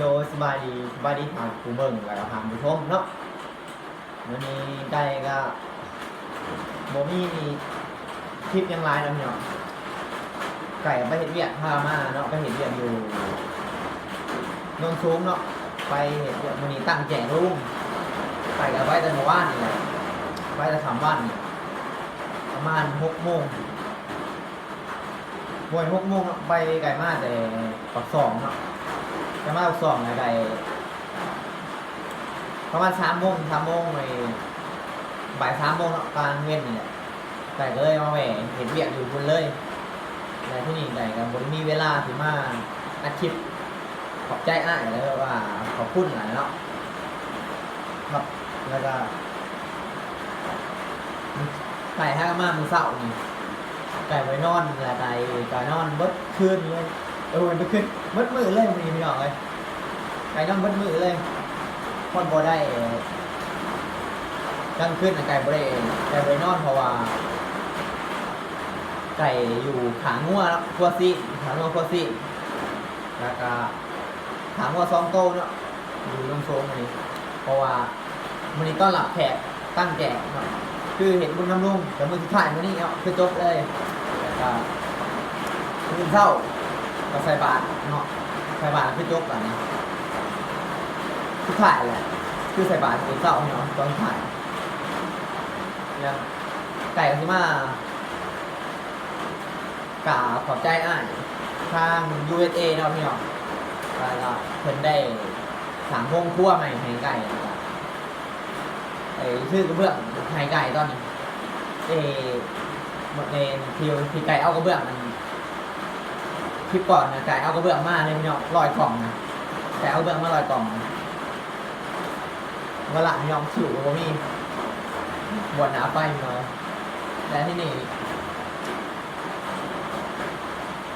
โดยสบายดีสบายดีทางผู้เบิ่งแล้วก็ทางผู้ชมเนาะวันนี้ไก่ก็บ่มีคลิปยังไลน์แล้วพี่น้องไก่ไปเห็ดเวียกพามาเนาะไปเห็ดเวียกอยู่โนนสูงเนาะไปเห็ดเวียกวันนี้ตั้งแจกรุ่งไก่ก็ไว้แต่เมื่อวานนี่แหละไว้แต่สามวันนี่ประมาณหกโมงบวยหกโมงไปไก่มาแต่ปักสองเนาะ จะมาสองอะไรประมาณสามโมงสามโมงไปบ่ายสามโมงกลางเว้นนี่แหละแต่ก็เลยมาแหวเห็นเบียกอยู่คุณเลยแต่ที่นี่แต่กับบนมีเวลาถึงมาอาชีพขอบใจอ้ายแล้วว่าขอบคุณหลายเนาะครับแล้วก็ไก่ห้ามามือเสาร์นี่ไก่ไว้นอนแล้วไก่ไก่นอนเบิดคืนเลย เออมันขึ้นมืดมือเลยมันมีพี่น้องเลยไก่ต้องมืดมือเลยคนบ่ได้กลางคืนน่ะไก่บ่ได้ไก่บ่ได้นอนเพราะว่า ไก่อยู่ขางัวแล้วครัวซีขางัวครัวซีแล้วก็ขางัวสองโตเนาะอยู่ลงโซงมันนี้เพราะว่ามันนี้ต้อนรับแขกตั้งแจกเนาะคือเห็นบุญน้ำลุงแต่มือสุดท้ายมันนี้เนาะคือจบเลยแล้วก็คืนเศร้า ก็ใส่บาตรเนาะใส่บาตรคือจบอันนี้คือถ่ายแหละคือใส่บาตรคือเศร้าเนาะตอนถ่ายยังไก่ก็สิมากราบขอบใจอ้ายทาง USA เนาะพี่น้องแล้วก็เพิ่นได้สามโมงคั่วใหม่ให้ไก่ไอ้ชื่อกระเบื้องไก่ตอนนี้เอหมดเนทีที่ไก่เอากระเบื้องมัน คลิปก่อนนะไก่เอากระเบื้องมาเลยพี่น้องลอยกล่องนะไก่เอากระเบื้องมาลอยกล่องนะเวลาพี่น้องสิวบ่มีบวชหนาไปพี่น้องแต่ที่นี่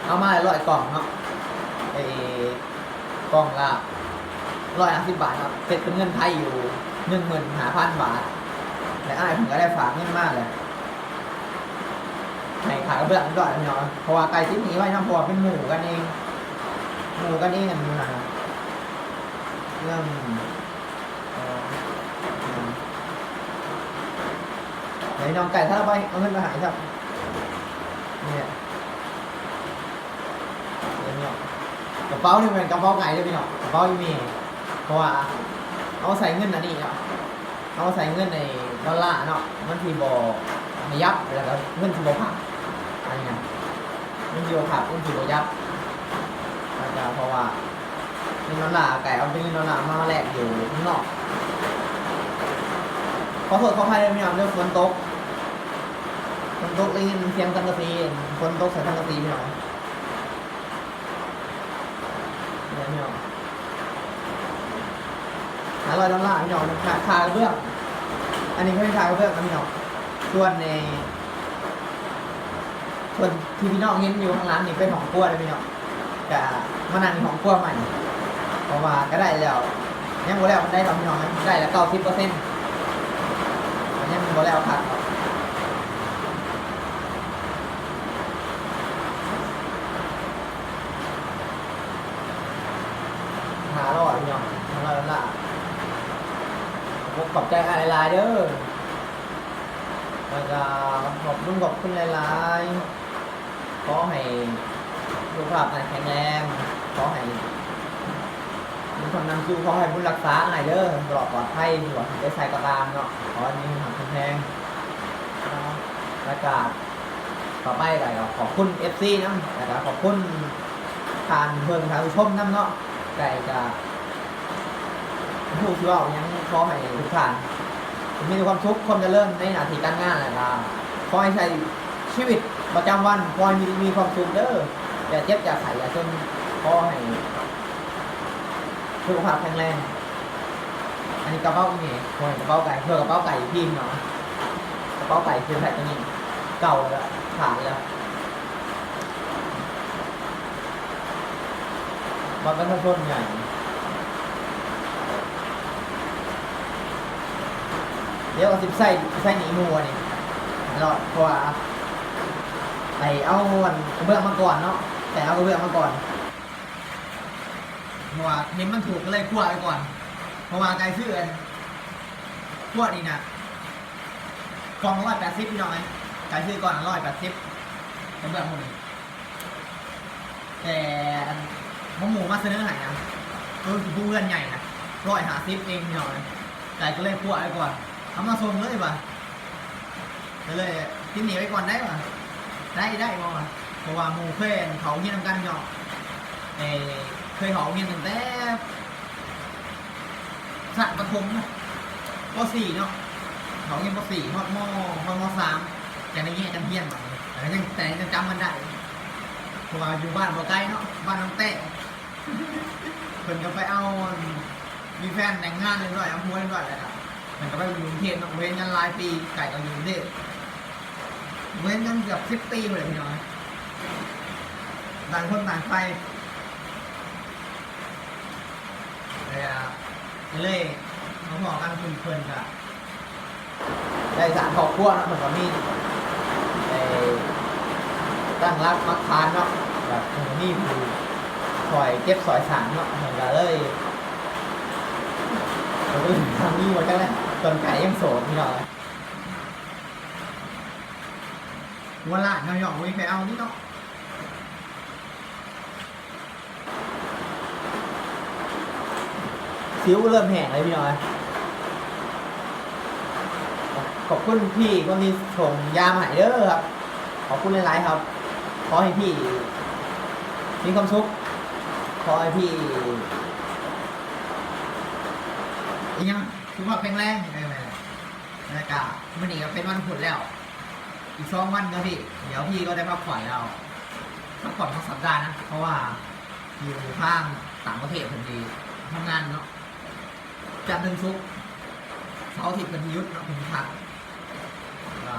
เอามาลอยกล่องเนาะไอ้กล่องละร้อยห้าสิบบาทครับเป็นเป็นเงินไทยอยู่หนึ่งหมื่นห้าพันบาทแต่อ้ายผมก็ได้ฝากเงินมากเลย ให้ขายกระเบื้องก่อนพี่น้องเพราะว่าไก่ที่หนีไว้นะเพราะว่าเป็นหมูกันเองหมูกันเองกันนะเรื่องไหนน้องไก่ถ้าเราไปเอาเงินมาหายครับเนี่ยเดี๋ยวนี่ยกระเป๋านี่เป็นกระเป๋าไก่ด้วยพี่น้องกระเป๋าอีเมลเพราะว่าเอาใส่เงินอันนี้เนาะเอาใส่เงินในดอลลาร์เนาะมันทีบอไม่ยับแล้วก็เงินทีบอผักอะไรเงี้ย มันอยู่ผักมันอยับอาจจะเพราะว่าเป็นนอนหนาไก่เอาเป็นนอนหนามาแลกอยู่ข้างนอกขอโทษขออภัยด้วยพี่น้องเรื่องฝนตกฝนตกได้ยินเสียงสังกะสีฝนตกใส่สังกะสีพี่น้องเนี่ยพี่น้องหาลอยดอลลาร์พี่น้องขาคาเบื้องอันนี้เขาเป็นคากระเบื้องนะพี่น้องส่วนใน ส่วนที่พี่น้องเห็นอยู่ข้างหล่างนี่เป็นของครัวเลยพี่น้องกะมานั่งของครัวใหม่เพราะว่าก็ได้แล้วยังบ่แล้วมันได้ดอกพี่น้องนได้แล้วเก้าสิบเปอร์เซ็นต์ยังบ่แล้วครับหารอยพี่น้องหารอยละละผมขอบใจอะไรลายเด้อแล้วก็ขอบคุณขอบคุณหลายๆ ขอให้สุขภาพแข็งแรงขอให้มีความนำสู้ขอให้บุญรักษาหายเด้อปลอดปลอดภัยตลอดได้ใส่กระตามเนาะขอให้มีความแข็งแรงเนาะแล้วก็ต่อไปก็ขอบคุณ FC นะแล้วก็ขอบคุณทานเพิ่งทานผู้ชมน้ำเนาะไก่กับผู้ที่ว่ายังขอให้ทุกท่านมีความสุกข์ความเจริญในหน้าที่การงานแหละครับขอให้ใช้ชีวิต ประจำวันขอให้มีมีความสุขเด้ออย่าเจ็บอย่าไข้อย่าจนขอให้สุขภาพแข็งแรง อันนี้กระเป๋าอีนี่ขอให้กระเป๋าไก่เพื่อกระเป๋าไก่พี่เนาะกระเป๋าไก่คือแพทตัวนี้เก่าแล้วขาดแล้วบัตรประชาชนใหญ่เดี๋ยวก็สิบใส่ใส่หนีหมูอันนี่รอดเพราะว่า ไอเอาอันกระเบื้องมาก่อนเนาะแต่เอากระเบื้องมาก่อนเพราะว่าเห็นมันถูกก็เลยคั่วไปก่อน เพราะว่าไก่ซื้ออันคั่วนี่นะกล่องร้อยแปดสิบพี่น้องไอ้ไก่ซื้อก่อนร้อยแปดสิบเป็นแบบหมดเลยแต่อันมะหมูมาเสนอใหายนะเออคือผู้เพื่อนใหญ่นะร้อยหาสิบเองพี่น้องไก่ก็เลยคั่วไปก่อนเอามาส่งเลยป่ะก็เลยทิ้งหนีไว้ก่อนได้ป่ะ ได้ได้บ่เพราะว่าหมู่เพื่อนเขาเฮี้ยนำกันพี่น้องเออเคยหอเงินตั้งแต่สัตว์ปฐมนะปสี่เนาะหอเงินปสี่ฮอดมอฮอดมสามจากในแง่จำเพี้ยนมาแต่ยังแต่ยังจำมันได้เพราะว่าอยู่บ้านบ่ไกลเนาะบ้านน้องเต้เพิ่นก็ไปเอามีแฟนแต่งงานเรียบร้อยเอาหัวเรียบร้อยแล้วครับมันก็ไปอยู่กรุงเทพเนาะเว้นกันหลายปีไก่ก็อยู่กรุงเทพ เว้นกันเกือบสิบปีเลยพี่น้อยต่างคนต่างไปเลยอะเลยเขาบอกกันคุณเพื่อนกับได้สารขอบครัวเนาะเหมือนกับมีตั้งรักมักทานเนาะแบบเหมือนมีผู้คอยเก็บสอยสารเนาะเหมือนกันเลยเราก็ถึงทางนี้มากันแล้วจนไก่ยังโสดพี่น้อย วันละเราหยอกวิ่งไปเอานี่เนาะซิ้วเริ่มแห้งเลยพี่น้อย ขอบคุณพี่คนที่ส่งยามาให้เด้อครับ ขอบคุณหลายๆครับ ขอให้พี่ มีความสุข ขอให้พี่ยังสุขภาแข็งแรงอะไรแบบนี้แล้วก็มื่อนี้ก็เป็นวันพุธแล้ว อีกสองวันก็พี่ เดี๋ยวพี่ก็ได้พักผ่อนแล้วพักผ่อนทั้งสัปดาห์นะ เพราะว่าอยู่ข้างต่างประเทศผมดีทำงานเนาะจันทร์ถึงศุกร์เสาร์อาทิตย์เป็นยุทธนะผมพักก็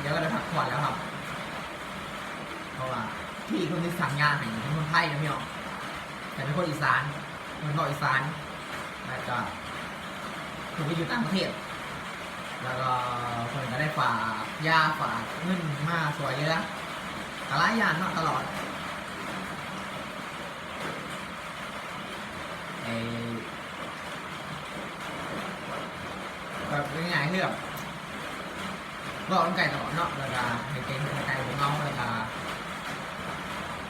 เดี๋ยวก็ได้พักผ่อนแล้วครับ เพราะว่าพี่คนที่สั่งงานให้เป็นคนไทยนะพี่น้อแต่เป็นคนอีสานคนนอกอีสานแล้วก็คนที่อยู่ต่างประเทศ แล้วก็คนก็ได้ฝากยาฝากเงินมาสวยเยอะอะไรยางเนาตลอดไอแบบง่ายๆคือแบบบอกน้ำไก่ตลอดเนาะแล้วก็ให้เป็นไก่ของเราแล้วก็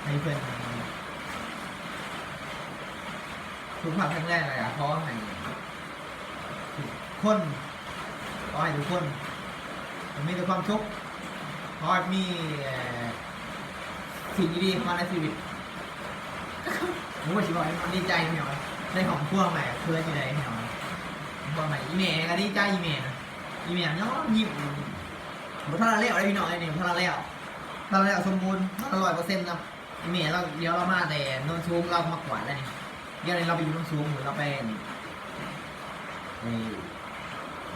ให้เพื่อนทุกภาพแข็งแรงเลยอะเพราะให้ทุกคน อให้ทุกคน มีแต่ความสุขขอให้มีสิ่งดีๆมาในชีวิตผมก็ชิบอกมันดีใจเหนียวได้ของพวกใหม่เพื่อนอยู่ไหนเหนียวบอกใหม่อีเมลก็ดีใจอีเมลนะอีเมลเนาะยิ้มบ่ถ้าเราเลี้ยวได้พี่น้องไอ้นี่ถ้าเราเลี้ยวถ้าเราเลี้ยวสมบูรณ์ร้อยเปอร์เซ็นต์นะอีเมลเราเดี๋ยวเรามาแต่โนนซูมเรามากกว่าแล้วนี่เดี๋ยวนี้เราไปอยู่โนนซูมหรือเราไปนี่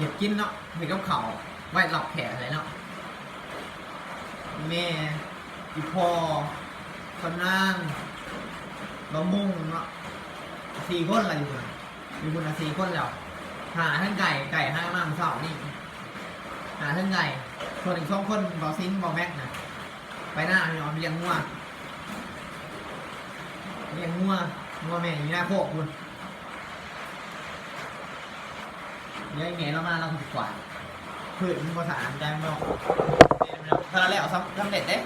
ห็ดกินเนาะเห็ดกับเขาไว้หลับแขกอะไรเนาะอีเมลอีพอคนนั่งเรามุ่งเนาะสี่คนอะไรอยู่นะมีคนละสี่คนแล้วหาทั้งไก่ไก่ห้ามาเสาร์นี่หาทั้งไก่ส่วนอีกสองคนบอซิงบอแม็กนะไปหน้าพี่น้องเลี้ยงงัวเลี้ยงงัวงัวแม่อยู่หน้าโคกคุณ เดี๋ยวไอ้แม่เรามาเราถูกกว่าพืชมันภาษาอันใจมันบอกถ้าเราแล้วสำเร็จเด้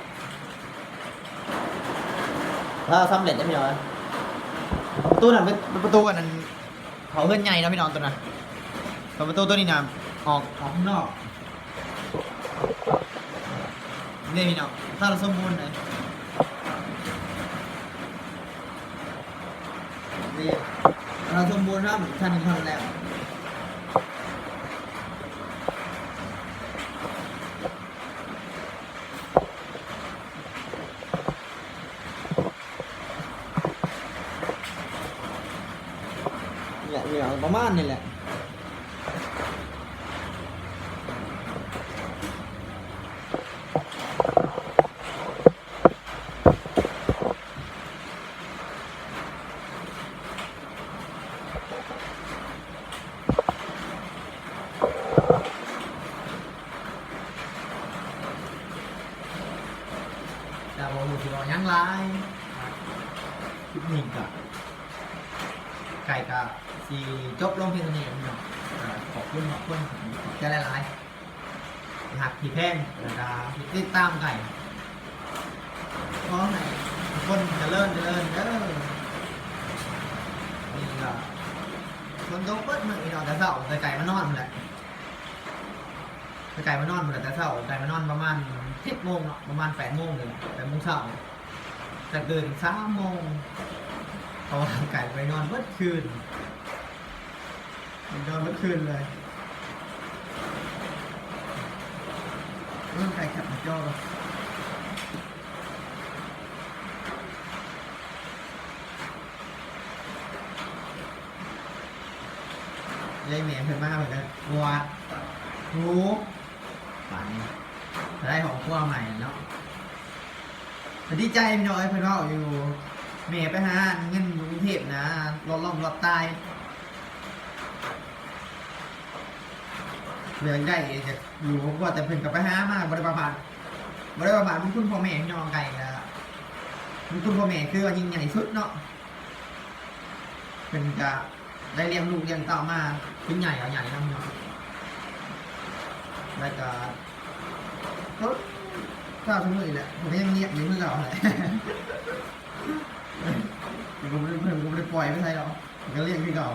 ถ้าเราสำเร็จได้พี่น้อประตูนั่นเป็นประตูอันนั้นเขาเพื่อนใหญ่นะพี่น้องตัวนั้นประตูตัวนี้นะออกออกข้างนอกนี่พี่น้องถ้าเราสมบูรณ์เลยเราสมบูรณ์ครับท่านหนึ่งท่านแล้วเนี่ยพี่น้องประมาณนี่แหละแต่บอกอยู่ที่ว่ายังไรค ลิปนี้ก็ไก่กับสีจบลงเพียงเท่านี้พี่น้องขอบคุณขอบคุณขอบใจหลายๆหักผีแพงแล้วก็ติดตามไก่ขอให้ทุกคนจะเจริญเจริญเด้อนี่ก็คนยกเปิดมือพี่น้องแต่เช้าแต่ไก่มานอนหมดแหละไก่มานอนหมดแต่เช้าไก่มานอนประมาณสิบโมงเนาะประมาณแปดโมงเลยแปดโมงเช้า จะเดินสามโมงเพราะว่าไก่ไปนอนเมื่อคืนนอนเมื่อคืนเลยเรื่องไก่ขับมาจอยายแหม่เพิ่นมากเหมือนกันวัวหูฝันได้ของขั้วใหม่เนาะ ดีใจพี่น้อยเพิ่อนว่าอยู่เมย์ไปหาเงินอยู่กรุงเทพนะรถล่มรถตายเรื่องได้จะอยู่ว่าแต่เพิ่นกับไปหามากบริบาบาทบริบาบาทมันคุณพ่อแม่พี่น้องไก่ละมันคุณพ่อแม่คือว่ายิ่งใหญ่สุดเนาะเพิ่นจะได้เลี้ยงลูกเลี้ยงเต่ามาเป็นใหญ่เอาใหญ่นะพี่น้องแล้วก็ ก็ข้าวสมุนแหละผมก็ยังเงียบอยู่เมื่อเก่าแหละผมไม่ได้ผมไม่ได้ปล่อยไม่ใช่หรอกผมก็เรียกพี่เก่า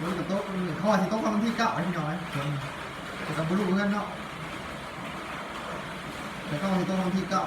มันกับโต๊ะมันข้อที่โต๊ะมันที่เก่าที่น้อยแต่กับบลูเพื่อนเนาะแต่ก็ที่โต๊ะมันที่เก่า